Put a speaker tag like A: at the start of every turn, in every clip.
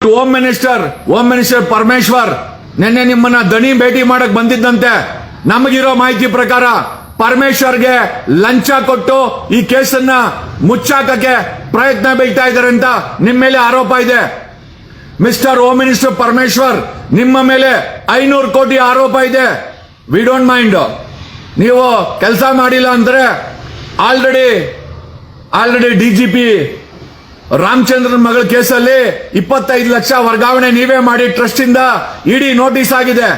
A: Home minister home minister Parameshwar ನಿನ್ನೆ ನಿಮ್ಮನ್ನ ದಣಿ ಭೇಟಿ ಮಾಡಕ್ ಬಂದಿದ್ದಂತೆ. ನಮಗಿರೋ ಮಾಹಿತಿ ಪ್ರಕಾರ ಪರಮೇಶ್ವರ್ಗೆ ಲಂಚ ಕೊಟ್ಟು ಈ ಕೇಸನ್ನ ಮುಚ್ಚಾಕಕ್ಕೆ ಪ್ರಯತ್ನ ಬೀಳ್ತಾ ಇದ್ದಾರೆ ಅಂತ ನಿಮ್ಮ ಮೇಲೆ ಆರೋಪ ಇದೆ. ಮಿಸ್ಟರ್ ಹೋಮ್ ಮಿನಿಸ್ಟರ್ ಪರಮೇಶ್ವರ್ ನಿಮ್ಮ ಮೇಲೆ ಐನೂರು ಕೋಟಿ ಆರೋಪ ಇದೆ. ವಿ ಡೋಂಟ್ ಮೈಂಡ್ ನೀವು ಕೆಲಸ ಮಾಡಿಲ್ಲ ಅಂದ್ರೆ already already D G P Ramachandran ಮಗಳ ಕೇಸಲ್ಲಿ ಇಪ್ಪತ್ತೈದು ಲಕ್ಷ ವರ್ಗಾವಣೆ ನೀವೇ ಮಾಡಿ ಟ್ರಸ್ಟ್ ಇಂದ ಇಡಿ ನೋಟಿಸ್ ಆಗಿದೆ.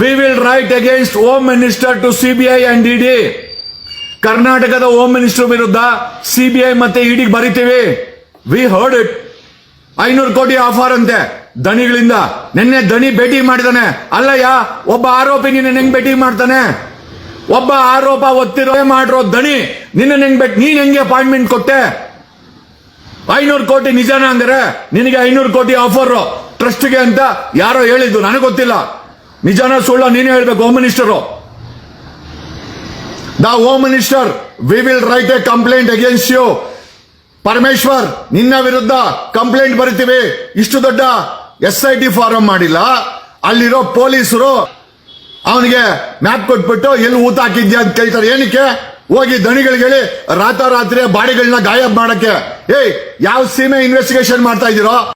A: We will write against home minister to CBI and ED ಕರ್ನಾಟಕದ ಹೋಮ್ ಮಿನಿಸ್ಟರ್ ವಿರುದ್ಧ ಸಿಬಿಐ ಮತ್ತೆ ಇಡಿಗೆ ಬರಿತೀವಿ. ವಿ ಹರ್ಡ್ ಇಟ್ ಐನೂರು ಕೋಟಿ ಆಫರ್ ಅಂತೆ ದಣಿಗಳಿಂದ. ನಿನ್ನೆ ದಣಿ ಭೇಟಿ ಮಾಡಿದಾನೆ. ಅಲ್ಲಯ್ಯ, ಒಬ್ಬ ಆರೋಪಿ ನಿನ್ನ ಹೆಂಗ್ ಭೇಟಿ ಮಾಡ್ತಾನೆ? ಒಬ್ಬ ಆರೋಪ ಒತ್ತಿರೋ ಮಾಡಿರೋ ದಣಿ, ನಿನ್ನ ಹೆಂಗ್ ಬೇಕು ನೀನ್ ಹೆಂಗೆ ಅಪಾಯಿಂಟ್ಮೆಂಟ್ ಕೊಟ್ಟೆ? ಐನೂರು ಕೋಟಿ ನಿಜಾನ ಅಂದ್ರೆ ನಿನಗೆ ಐನೂರು ಕೋಟಿ ಆಫರ್ ಟ್ರಸ್ಟ್ಗೆ ಅಂತ ಯಾರೋ ಹೇಳಿದ್ದು, ನನಗೆ ಗೊತ್ತಿಲ್ಲ. ನಿಜಾನ ಸುಳ್ಳ ನೀನೇ ಹೇಳ್ಬೇಕು home minister the home minister we will write a complaint against you Parameshwar, ನಿನ್ನ ವಿರುದ್ಧ ಕಂಪ್ಲೇಂಟ್ ಬರಿತೀವಿ. ಇಷ್ಟು ದೊಡ್ಡ ಎಸ್ ಐ ಟಿ ಫಾರಂ ಮಾಡಿಲ್ಲ. ಅಲ್ಲಿರೋ ಪೊಲೀಸರು ಅವನಿಗೆ ಮ್ಯಾಪ್ ಕೊಟ್ಬಿಟ್ಟು ಎಲ್ಲಿ ಊತ ಹಾಕಿದ್ಯಾ ಅಂತ ಕೇಳ್ತಾರೆ. ಏನಕ್ಕೆ? ಹೋಗಿ ದಣಿಗಳಿಗೆ ಹೇಳಿ ರಾತ್ರೋರಾತ್ರಿ ಬಾಡಿಗಳನ್ನ ಗಾಯಬ್ ಮಾಡಕ್ಕೆ. ಏಯ್, ಯಾವ ಸೀಮೆ ಇನ್ವೆಸ್ಟಿಗೇಷನ್ ಮಾಡ್ತಾ ಇದ್ದೀರೋ?